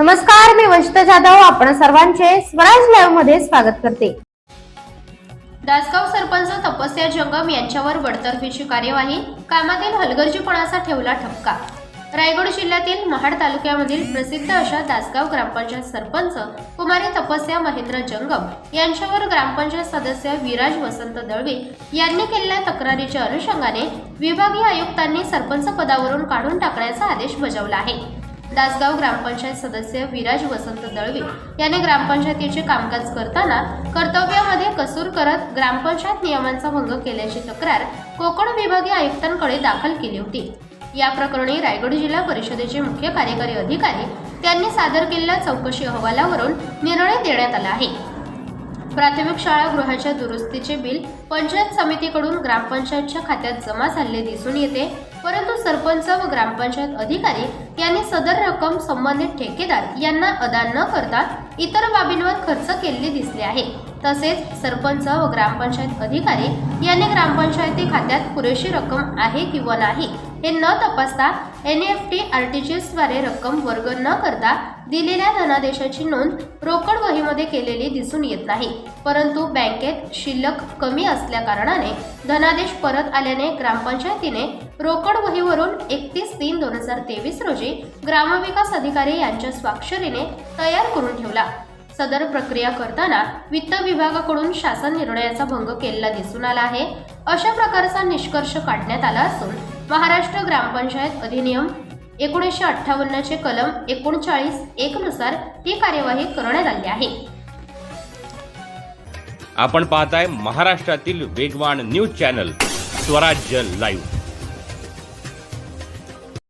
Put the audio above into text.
नमस्कार मी वंशिता जाधव. आपण सर्वांचे स्वराज लाईव्हमध्ये स्वागत करते. दासगाव सरपंच तपस्या जंगम यांच्यावर बडतर्फीची कार्यवाही कामातील हलगर्जीपणाचा ठेवला ठपका. रायगड जिल्ह्यातील महाड तालुक्यामधील प्रसिद्ध अशा दासगाव ग्रामपंचायत सरपंच कुमारी तपस्या महेंद्र जंगम यांच्यावर ग्रामपंचायत सदस्य विराज वसंत दळवे यांनी केलेल्या तक्रारीच्या अनुषंगाने विभागीय आयुक्तांनी सरपंच पदावरून काढून टाकण्याचा आदेश बजावला आहे. दासगाव ग्रामपंचायत सदस्य विराज वसंत दळवे याने ग्रामपंचायतीचे कामकाज करताना कर्तव्यामध्ये कसूर करत ग्रामपंचायत नियमांचा भंग केल्याची तक्रार कोकण विभागीय आयुक्तांकडे दाखल केली होती. या प्रकरणी रायगड जिल्हा परिषदेचे मुख्य कार्यकारी अधिकारी त्यांनी सादर केलेल्या चौकशी अहवालावरून निर्णय देण्यात आला आहे. प्राथमिक शाळा गृहाच्या दुरुस्तीचे बिल पंचायत समितीकडून ग्रामपंचायतच्या खात्यात जमा झालेले दिसून येते. परंतु सरपंच व ग्रामपंचायत अधिकारी यांनी सदर रक्कम संबंधित ठेकेदार यांना अदा न करता इतर बाबींवर खर्च केलेले दिसले आहे. तसेच सरपंच व ग्रामपंचायत अधिकारी यांनी ग्रामपंचायती खात्यात पुरेशी रक्कम आहे किंवा नाही हे न तपासता N F T R T G एसद्वारे रक्कम वर्ग न करता दिलेल्या धनादेशाची नोंद रोकड वहीमध्ये केलेली दिसून येत नाही. परंतु बँकेत शिल्लक कमी असल्याकारणाने धनादेश परत आल्याने ग्रामपंचायतीने रोकड वहीवरून एकतीस तीन दोन हजार तेवीस रोजी ग्रामविकास अधिकारी यांच्या स्वाक्षरीने तयार करून ठेवला. सदर प्रक्रिया करताना वित्त विभागाकडून शासन निर्णयाचा भंग केलेला दिसून आला आहे. अशा प्रकारचा निष्कर्ष काढण्यात आला असून महाराष्ट्र ग्रामपंचायत अधिनियम एकोणीसशे अठ्ठावन्नचे कलम एकोणचाळीस एक नुसार ही कार्यवाही करण्यात आली आहे. आपण पाहताय महाराष्ट्रातील वेगवान न्यूज चॅनल स्वराज्य लाईव्ह.